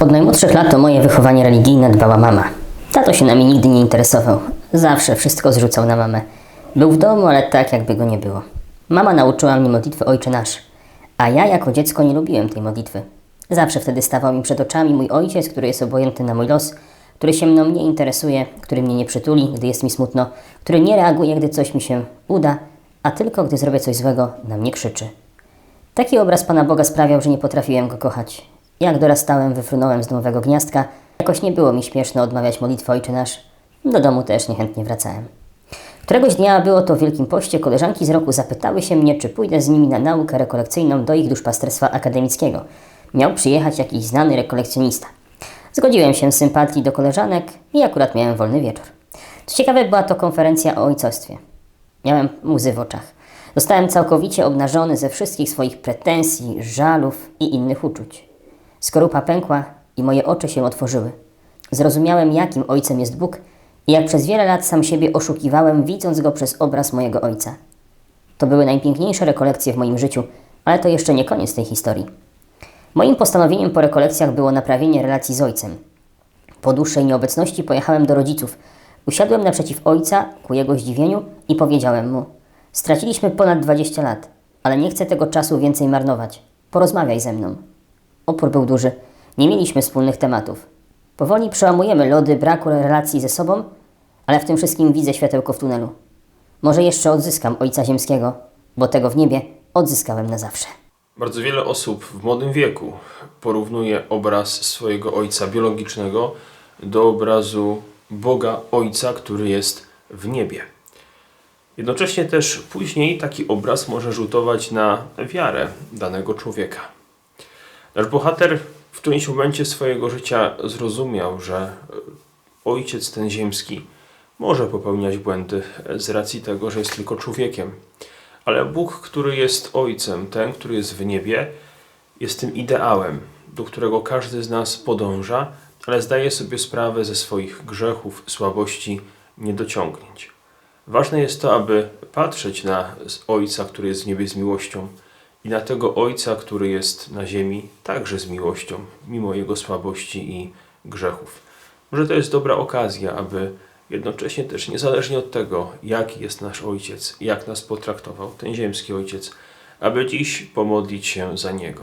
Od najmłodszych lat o moje wychowanie religijne dbała mama. Tato się nami nigdy nie interesował. Zawsze wszystko zrzucał na mamę. Był w domu, ale tak jakby go nie było. Mama nauczyła mnie modlitwy Ojcze Nasz, a ja jako dziecko nie lubiłem tej modlitwy. Zawsze wtedy stawał mi przed oczami mój ojciec, który jest obojętny na mój los, który się mną nie interesuje, który mnie nie przytuli, gdy jest mi smutno, który nie reaguje, gdy coś mi się uda, a tylko gdy zrobię coś złego, na mnie krzyczy. Taki obraz Pana Boga sprawiał, że nie potrafiłem go kochać. Jak dorastałem, wyfrunąłem z domowego gniazdka, jakoś nie było mi śmieszno odmawiać modlitwy Ojcze Nasz. Do domu też niechętnie wracałem. Któregoś dnia było to w Wielkim Poście, koleżanki z roku zapytały się mnie, czy pójdę z nimi na naukę rekolekcyjną do ich duszpasterstwa akademickiego. Miał przyjechać jakiś znany rekolekcjonista. Zgodziłem się z sympatii do koleżanek i akurat miałem wolny wieczór. Co ciekawe, była to konferencja o ojcostwie. Miałem łzy w oczach. Zostałem całkowicie obnażony ze wszystkich swoich pretensji, żalów i innych uczuć. Skorupa pękła i moje oczy się otworzyły. Zrozumiałem, jakim ojcem jest Bóg i jak przez wiele lat sam siebie oszukiwałem, widząc go przez obraz mojego ojca. To były najpiękniejsze rekolekcje w moim życiu, ale to jeszcze nie koniec tej historii. Moim postanowieniem po rekolekcjach było naprawienie relacji z ojcem. Po dłuższej nieobecności pojechałem do rodziców. Usiadłem naprzeciw ojca, ku jego zdziwieniu, i powiedziałem mu: Straciliśmy ponad 20 lat, ale nie chcę tego czasu więcej marnować. Porozmawiaj ze mną. Opór był duży. Nie mieliśmy wspólnych tematów. Powoli przełamujemy lody braku relacji ze sobą, ale w tym wszystkim widzę światełko w tunelu. Może jeszcze odzyskam Ojca Ziemskiego, bo tego w niebie odzyskałem na zawsze. Bardzo wiele osób w młodym wieku porównuje obraz swojego ojca biologicznego do obrazu Boga Ojca, który jest w niebie. Jednocześnie też później taki obraz może rzutować na wiarę danego człowieka. Nasz bohater w którymś momencie swojego życia zrozumiał, że e, ojciec ten ziemski może popełniać błędy e, z racji tego, że jest tylko człowiekiem. Ale Bóg, który jest Ojcem, ten, który jest w niebie, jest tym ideałem, do którego każdy z nas podąża, ale zdaje sobie sprawę ze swoich grzechów, słabości, niedociągnięć. Ważne jest to, aby patrzeć na Ojca, który jest w niebie z miłością i na tego Ojca, który jest na ziemi także z miłością, mimo jego słabości i grzechów. Może to jest dobra okazja, aby jednocześnie też niezależnie od tego, jaki jest nasz Ojciec, jak nas potraktował ten ziemski Ojciec, aby dziś pomodlić się za Niego.